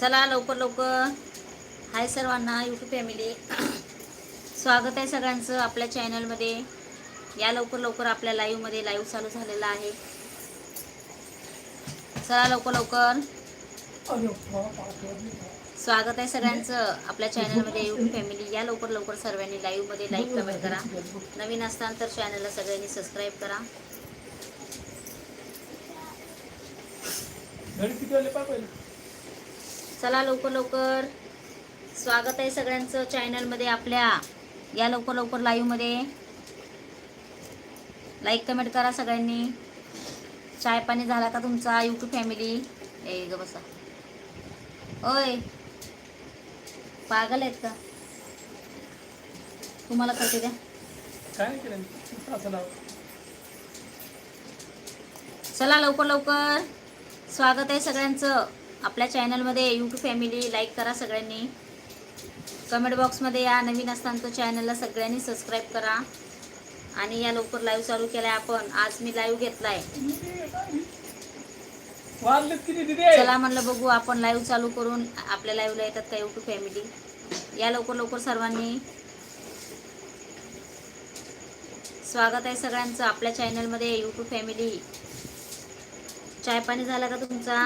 चला लवकर लवकर. हाय सर्वांना यूट्यूब फॅमिली स्वागत आहे सगळ्यांचं आपल्या चॅनलमध्ये या लवकर लवकर आपल्या लाईव्हमध्ये लाईव्ह चालू झालेला आहे. चला लवकर लवकर. स्वागत आहे सगळ्यांचं आपल्या चॅनलमध्ये यूट्यूब फॅमिली या लवकर लवकर सर्वांनी लाईव्हमध्ये लाईक कमेंट करा. नवीन असताना तर चॅनलला सगळ्यांनी सबस्क्राईब करा. घरी किती वाजले पाहिजे चला लवकर लवकर. स्वागत आहे सगळ्यांचं चॅनलमध्ये आपल्या. या लवकर लवकर लाईव्हमध्ये लाईक कमेंट करा सगळ्यांनी. चाय पाणी झाला का तुमचा यूट्यूब फॅमिली ए ग बसा. ओय पागल आहेत का? तुम्हाला कळते द्या. काय चला लवकर लवकर. स्वागत आहे सगळ्यांचं. आपल्या चॅनलमध्ये यूट्यूब फॅमिली लाईक करा सगळ्यांनी. कमेंट बॉक्समध्ये या नवीन असताना तो चॅनलला सगळ्यांनी सबस्क्राईब करा. आणि या लवकर लाईव्ह चालू केलाय आपण. आज मी लाईव्ह घेतलाय. चला म्हणलं बघू आपण लाईव्ह चालू करून आपल्या लाईव्हला येतात का यूट्यूब फॅमिली या लवकर लवकर सर्वांनी. स्वागत आहे सगळ्यांचं आपल्या चॅनलमध्ये यूट्यूब फॅमिली चाय पाणी झाला का तुमचा?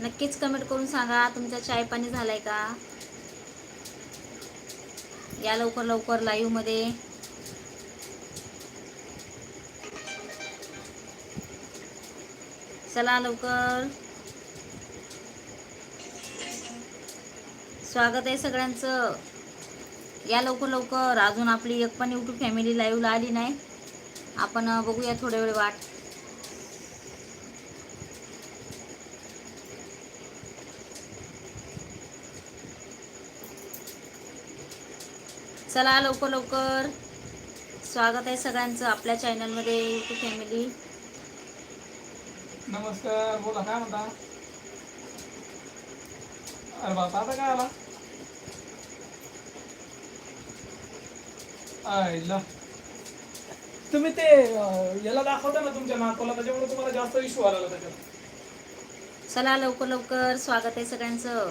नक्कीच कमेंट करून सांगा तुमचा चाय पाणी झालाय का? या लवकर लवकर लाईव्हमध्ये. चला लवकर. स्वागत आहे सगळ्यांचं. या लवकर लवकर. अजून आपली एक पण यूट्यूब फॅमिली लाईव्हला आली नाही. आपण बघूया थोड्या वेळ वाट. चला लवकर लवकर. स्वागत आहे सगळ्यांचं आपल्या चॅनलमध्ये यूट्यूब फॅमिली नमस्कार बोला काय म्हणता? अरे बापा आता काय आला? तुम्ही ते अं, याला दाखवता ना तुमच्या नातवाला त्याच्यामुळे तुम्हाला जास्त इश्यू आला त्याच्यात. चला लवकर लवकर स्वागत आहे सगळ्यांचं.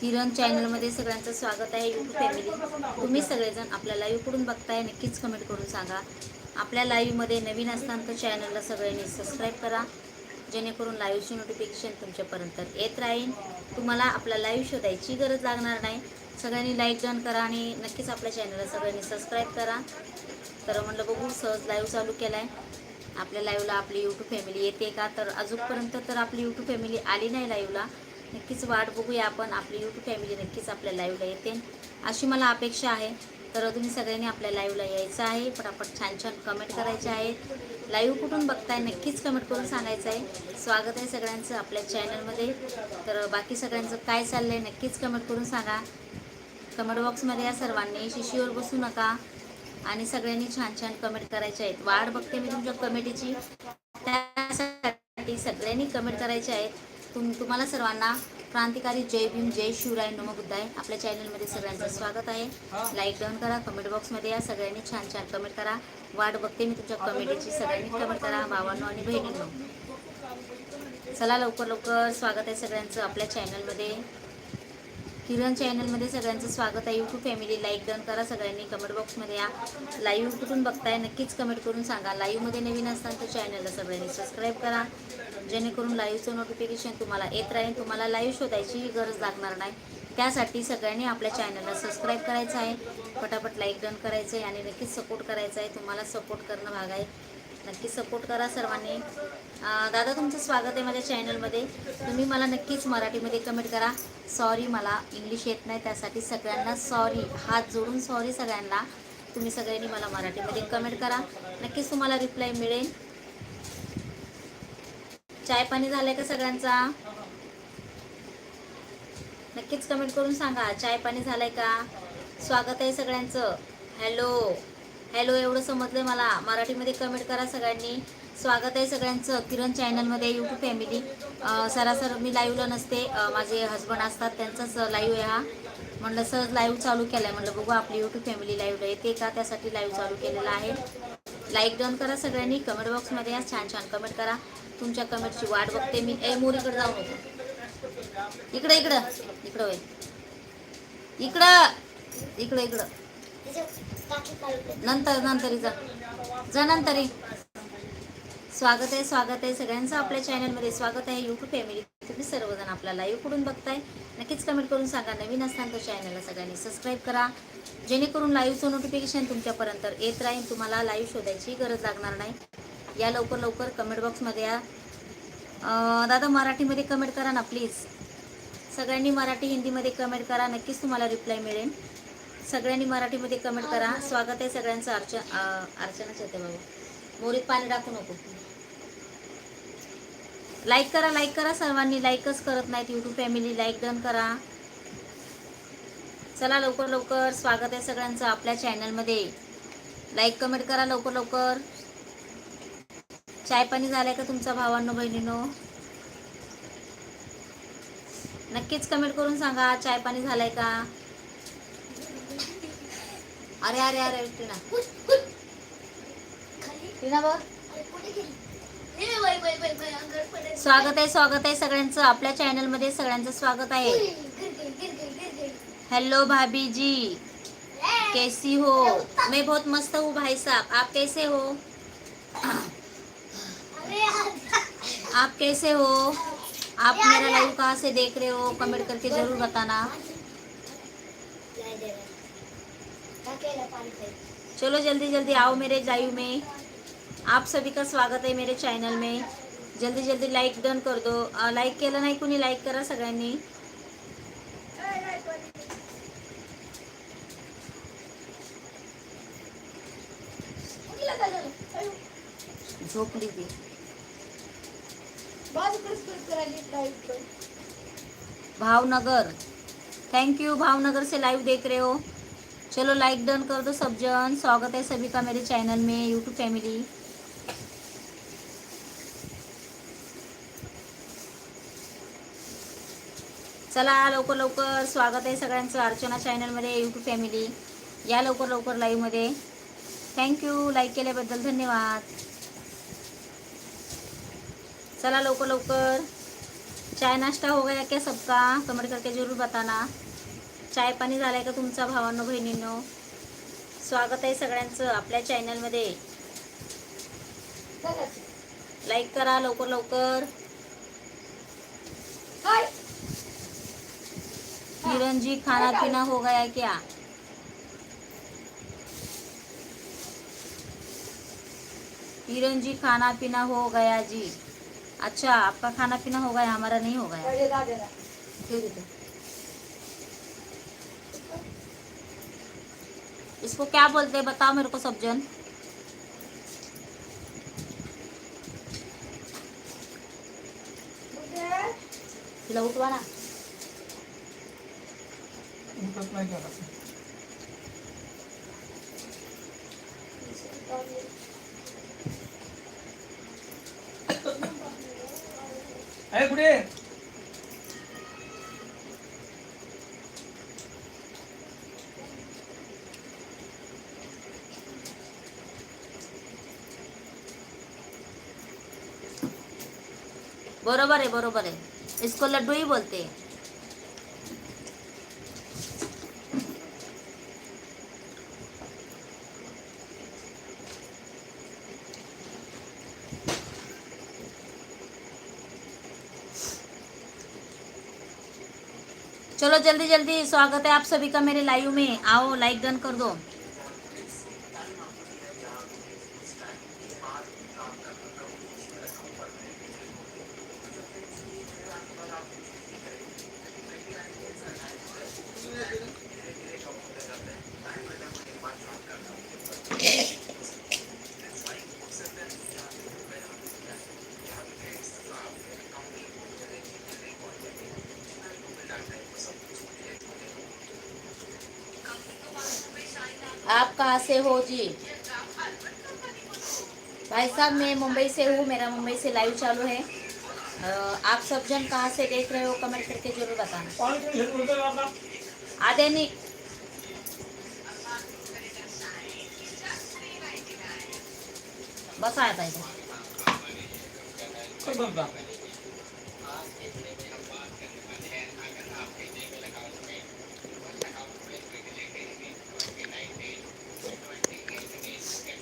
किरण चॅनलमध्ये सगळ्यांचं स्वागत आहे यूट्यूब फॅमिली तुम्ही सगळेजण आपल्या लाईव्हकडून बघताय नक्कीच कमेंट करून सांगा. आपल्या लाईव्हमध्ये नवीन असताना तर चॅनलला सगळ्यांनी सबस्क्राईब करा जेणेकरून लाईव्हची नोटिफिकेशन तुमच्यापर्यंत येत राहील. तुम्हाला आपला लाईव्ह शोधायची गरज लागणार नाही. सगळ्यांनी लाईक डन करा आणि नक्कीच आपल्या चॅनलला सगळ्यांनी सबस्क्राईब करा. तर म्हणलं बघू सहज लाईव्ह चालू केला आहे आपल्या लाईव्हला आपली यूट्यूब फॅमिली येते का? तर अजूनपर्यंत तर आपली यूट्यूब फॅमिली आली नाही लाईव्हला नक्कीच वाट बघूया आपण. आपली यूट्यूब फॅमिली नक्कीच आपल्या लाईव्हला येते. अशी मला अपेक्षा आहे. तर तुम्ही सगळ्यांनी आपल्या लाईव्हला यायचं आहे. पटापट छान छान कमेंट करायचे आहेत. लाईव्ह कुठून बघताय नक्कीच कमेंट करून सांगायचं आहे. स्वागत आहे सगळ्यांचं आपल्या चॅनलमध्ये तर बाकी सगळ्यांचं काय चाललं आहे नक्कीच कमेंट करून सांगा. कमेंट बॉक्समध्ये या सर्वांनी शिशीवर बसू नका. आणि सगळ्यांनी छान छान कमेंट करायचे आहेत. वाढ बघते मी तुमच्या कमेंटीची त्यासाठी सगळ्यांनी कमेंट करायचे आहेत. तुम तुम्हाला सर्वांना क्रांतिकारी जय भीम जय शिवराय नम बुद्धाय. आपल्या चॅनलमध्ये सगळ्यांचं स्वागत आहे. लाईक डाऊन करा कमेंट बॉक्समध्ये या. सगळ्यांनी छान छान कमेंट करा. वाट बघते मी तुमच्या कमेंटची सगळ्यांनी कमेंट करा. भावांनो आणि बहिणींनो. चला लवकर लवकर स्वागत आहे सगळ्यांचं आपल्या चॅनलमध्ये किरण चॅनलमध्ये सगळ्यांचं स्वागत आहे. यूट्यूब फॅमिली लाईक डन करा सगळ्यांनी कमेंट बॉक्समध्ये या. लाईव्ह कुठून बघताय नक्कीच कमेंट करून सांगा. लाईव्हमध्ये नवीन असताना तर चॅनलला सगळ्यांनी सबस्क्राईब करा. जेणेकरून लाईव्हचं नोटिफिकेशन तुम्हाला येत राहील. तुम्हाला लाईव्ह शोधायचीही गरज लागणार नाही. त्यासाठी सगळ्यांनी आपल्या चॅनलला सबस्क्राईब करायचं आहे. पटापट लाईक डन करायचं आहे आणि नक्कीच सपोर्ट करायचा आहे तुम्हाला सपोर्ट करणं भाग आहे. नक्की सपोर्ट करा सर्वांनी. दादा तुमचं स्वागत आहे माझ्या चॅनलमध्ये तुम्ही मला नक्कीच मराठीमध्ये कमेंट करा. सॉरी मला इंग्लिश येत नाही त्यासाठी सगळ्यांना सॉरी हात जोडून सॉरी सगळ्यांना. तुम्ही सगळ्यांनी मला मराठीमध्ये कमेंट करा. नक्कीच तुम्हाला रिप्लाय मिळेल. चाय पाणी झालंय का सगळ्यांचा? नक्कीच कमेंट करून सांगा. चाय पाणी झालंय का? स्वागत आहे सगळ्यांचं. हॅलो हॅलो एवढं समजलं मला. मराठीमध्ये कमेंट करा सगळ्यांनी. स्वागत आहे सगळ्यांचं किरण चॅनलमध्ये यूट्यूब फॅमिली सरासर मी लाईव्हला नसते. माझे हस्बंड असतात त्यांचाच लाईव्ह आहे हा. म्हणलं सहज लाईव्ह चालू केलं आहे म्हणलं बघू आपली यूट्यूब फॅमिली लाईव्हला येते का? त्यासाठी लाईव्ह चालू केलेला आहे. लाईक डन करा सगळ्यांनी. कमेंट बॉक्समध्ये या. छान छान कमेंट करा. तुमच्या कमेंटची वाट बघते मी. ए मोरीकडे जाऊ होतो इकडं इकडं. इकडं होय. इकडं. इकडं इकडं. नंतर नंतरी जा. जा नंतरी स्वागत आहे स्वागत आहे सगळ्यांचं आपल्या चॅनलमध्ये स्वागत आहे यूट्यूब फॅमिली तुम्ही सर्वजण आपला लाईव्ह कुठून बघताय? नक्कीच कमेंट करून सांगा. नवीन असताना तर चॅनलला सगळ्यांनी सबस्क्राईब करा. जेणेकरून लाईव्हचं नोटिफिकेशन तुमच्यापर्यंत येत राहील तुम्हाला लाईव्ह शोधायची गरज लागणार नाही. या लवकर लवकर कमेंट बॉक्समध्ये या. दादा मराठीमध्ये कमेंट करा ना प्लीज सगळ्यांनी मराठी हिंदीमध्ये कमेंट करा. नक्कीच तुम्हाला रिप्लाय मिळेल. सगळ्यांनी मराठीमध्ये कमेंट करा. स्वागत आहे सगळ्यांचं अर्च अर्चनाच येते बाबा. मोरीत पाणी टाकू नको. लाईक करा लाईक करा सर्वांनी. लाईकच करत नाहीत यूट्यूब फॅमिली लाईक डन करा. चला लवकर लवकर. स्वागत आहे सगळ्यांचं आपल्या चॅनलमध्ये लाईक कमेंट करा लवकर लवकर. चाय पाणी झालंय का तुमचा भावांनो बहिणीनो? नक्कीच कमेंट करून सांगा. चाय पाणी झालंय का? अरे अरे अरे टीना टीना बघ। स्वागत आहे स्वागत आहे सगळ्यांचं. आपल्या चॅनलमध्ये सगळ्यांचं स्वागत आहे. हेलो भाभी जी कैसी हो? मैं बहुत मस्त हूँ भाई साहब. आप कैसे हो? आप कैसे हो? आप मेरा लाइव कहाँ से देख रहे हो? कमेंट करके ज़रूर बताना। चलो जल्दी जल्दी आओ मेरे लाइव में। आप सभी का स्वागत आहे मेरे चॅनल में। जल्दी जल्दी लाईक डन कर दो। लाईक केलं नाही कुणी लाईक करा ती भावनगर। थैंक यू भावनगर से लाइव देख रहे हो। चलो लाइक डन कर दो सब जन स्वागत है सभी का मेरे चैनल में यूट्यूब फैमिली चला लवकर लवकर स्वागत आहे सगळ्यांचं अर्चना चॅनलमध्ये यूट्यूब फॅमिली या लवकर लवकर लाईव्हमध्ये थँक्यू लाईक केल्याबद्दल धन्यवाद. चला लवकर लवकर. चाय नाश्ता हो गया क्या सबका? कमेंट करके जरूर बताना. चाय पाणी झालंय का तुमचा भावांनो बहिणींनो? स्वागत आहे सगळ्यांचं आपल्या चॅनलमध्ये. लाईक करा लवकर लवकर. किरण जी खाना पीना हो गया क्या? किरण जी खाना पीना हो गया जी. अच्छा आपका खाना पीना हो गया हमारा नहीं हो गया। इसको क्या बोलते हैं? बताओ मेरे को सब जन तिला उठत नाही बरोबर है बरोबर है इसको लड्डू ही बोलते. चलो जल्दी जल्दी स्वागत है आप सभी का मेरे लाइव में। आओ लाइक डन कर दो आप कहाँ से हो जी? भाई साहब, मैं मुंबई से हूँ, मेरा मुंबई से लाइव चालू है। आप सब जन कहाँ से देख रहे हो? कमेंट करके ज़रूर बताना। आधे नहीं बसा आता इथे कर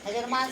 মাছ